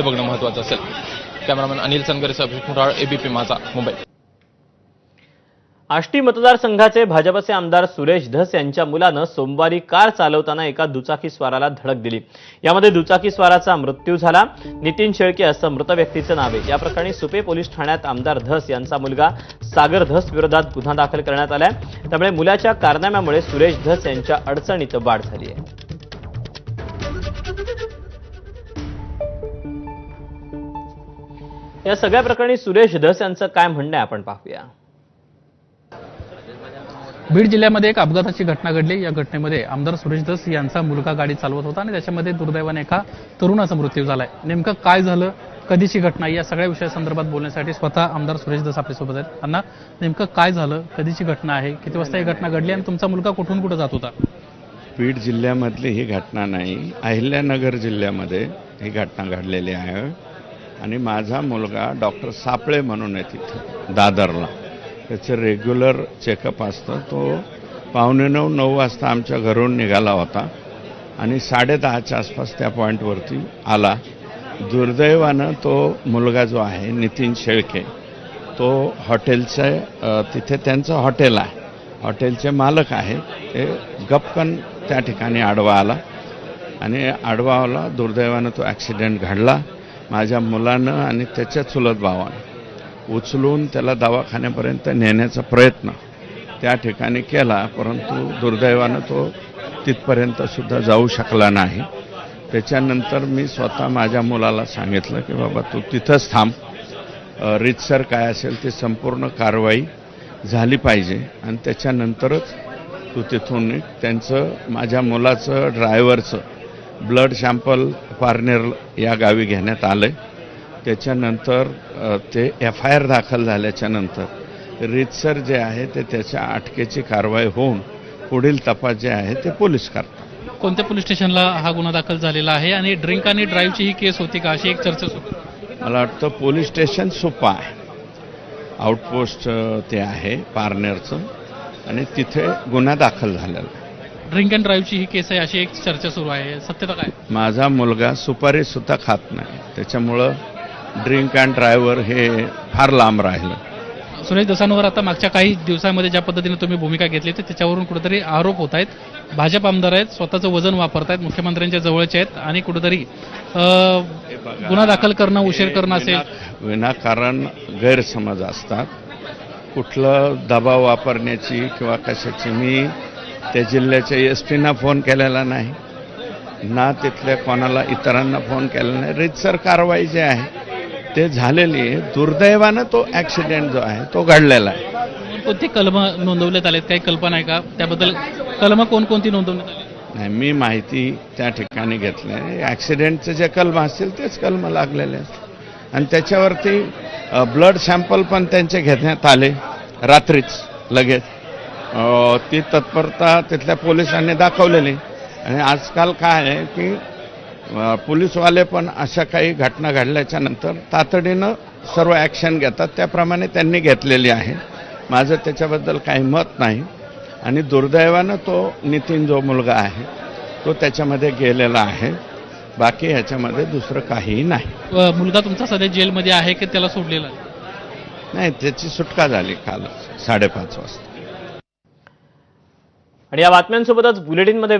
हे बघणं महत्वाचं असेल. कॅमेरामॅन अनिल सनगरेसह अभिषेक मुराळ एबीपी माझा मुंबई. आष्टी मतदारसंघाचे भाजपचे आमदार सुरेश धस यांच्या मुलानं सोमवारी कार चालवताना एका दुचाकी स्वाराला धडक दिली. यामध्ये दुचाकी स्वाराचा मृत्यू झाला. नितीन शेळके असं मृत व्यक्तीचं नाव आहे. या प्रकरणी सुपे पोलीस ठाण्यात आमदार धस यांचा मुलगा सागर धस विरोधात गुन्हा दाखल करण्यात आलाय. त्यामुळे मुलाच्या कारनाम्यामुळे सुरेश धस यांच्या अडचणीत वाढ झाली आहे. या सगळ्या प्रकरणी सुरेश धस यांचं काय म्हणणं आहे आपण पाहूया. बीड जिल्ह्यामध्ये एक अपघाताची घटना घडली. या घटनेमध्ये आमदार सुरेश धस यांचा मुलगा गाडी चालवत होता आणि त्याच्यामध्ये दुर्दैवाने एका तरुणाचा मृत्यू झालाय. नेमकं काय झालं कधीची घटना या सगळ्या विषयासंदर्भात बोलण्यासाठी स्वतः आमदार सुरेश धस आपल्यासोबत आहेत. त्यांना नेमकं काय झालं कधीची घटना आहे किती वाजता ही घटना घडली आणि तुमचा मुलगा कुठून कुठं जात होता? बीड जिल्ह्यामधली ही घटना नाही अहिल्यानगर जिल्ह्यामध्ये ही घटना घडलेली आहे. आणि माझा मुलगा डॉक्टर सापळे म्हणून आहे तिथे दादरला. त्याचं रेग्युलर चेकअप असतं. तो पावणे नऊ नऊ वाजता आमच्या घरून निघाला होता आणि साडेदहाच्या आसपास त्या पॉईंटवरती आला. दुर्दैवानं तो मुलगा जो आहे नितीन शेळके तो हॉटेलचं तिथे त्यांचं हॉटेल आहे. हॉटेलचे मालक आहेत ते गपकन त्या ठिकाणी आडवा आला आणि आडवा आला. दुर्दैवानं तो ॲक्सिडेंट घडला. माझ्या मुलानं आणि त्याच्या चुलत भावानं उचलून त्याला दवाखान्यापर्यंत नेण्याचा प्रयत्न त्या ठिकाणी केला परंतु दुर्दैवानं तो तिथपर्यंत सुद्धा जाऊ शकला नाही. त्याच्यानंतर मी स्वतः माझ्या मुलाला सांगितलं की बाबा तू तिथंच थांब. रितसर रीतसर काय असेल ती संपूर्ण कारवाई झाली पाहिजे आणि त्याच्यानंतरच तू तिथून त्यांचं माझ्या मुलाचं ड्रायव्हरचं ब्लड सॅम्पल पारनेर या गावी घेण्यात आलं त्याच्यानंतर अ, ते एफ आय आर दाखल झाल्याच्यानंतर रीतसर जे आहे ते त्याच्या अटकेची कारवाई होऊन पुढील तपास जे आहे ते पोलीस करतात. कोणत्या पोलीस स्टेशनला हा गुन्हा दाखल झालेला आहे आणि ड्रिंक आणि ड्राईव्हची ही केस होती का? अशी एक चर्चा सुरू आहे. मला वाटतं पोलीस स्टेशन सुपा आहे. आउटपोस्ट ते आहे पारनेरचं आणि तिथे गुन्हा दाखल झालेला आहे. ड्रिंक अँड ड्राईव्हची ही केस आहे अशी एक चर्चा सुरू आहे. सत्यता काय? माझा मुलगा सुपारी सुद्धा खात नाही. त्याच्यामुळं ड्रिंक अँड ड्रायव्हर हे फार लांब राहिलं. सुरेश दसांवर आता मागच्या काही दिवसांमध्ये ज्या पद्धतीने तुम्ही भूमिका घेतली तर त्याच्यावरून कुठेतरी आरोप होत आहेत. भाजप आमदार आहेत स्वतःचं वजन वापरतायत मुख्यमंत्र्यांच्या जवळचे आहेत आणि कुठेतरी गुन्हा दाखल करणं उशीर करणं असेल. विना- विनाकारण गैरसमज असतात. कुठलं दबाव वापरण्याची किंवा कशाची मी त्या जिल्ह्याच्या एस टीना फोन केलेला नाही. ना तिथल्या कोणाला इतरांना फोन केलेला नाही. रीतसर कारवाई जी आहे ते झालेली आहे. दुर्दैवानं तो ॲक्सिडेंट जो आहे तो घडलेला आहे. कोणती कलम नोंदवण्यात आलेत? काही कल्पना आहे का? त्याबद्दल कलम कोणकोणती नोंदवण्यात आली? नाही मी माहिती त्या ठिकाणी घेतली ॲक्सिडेंटचे जे कलम असतील तेच कलम लागलेले असतील आणि त्याच्यावरती ब्लड सॅम्पल पण त्यांचे घेण्यात आले. रात्रीच लगेच. ती तत्परता तिथल्या पोलिसांनी दाखवलेली. आणि आजकाल काय आहे की पोलीसवाले पण अशा काही घटना घडल्याच्या नंतर तातडीनं सर्व ॲक्शन घेतात. त्याप्रमाणे त्यांनी घेतलेली आहे. माझं त्याच्याबद्दल काही मत नाही. आणि दुर्दैवानं तो नितीन जो मुलगा आहे तो त्याच्यामध्ये गेलेला आहे. बाकी ह्याच्यामध्ये दुसरं काहीही नाही. मुलगा तुमचा सध्या जेलमध्ये आहे की त्याला सोडलेला नाही त्याची सुटका झाली काल साडेपाच वाजता. आणि या बातम्यांसोबतच बुलेटिनमध्ये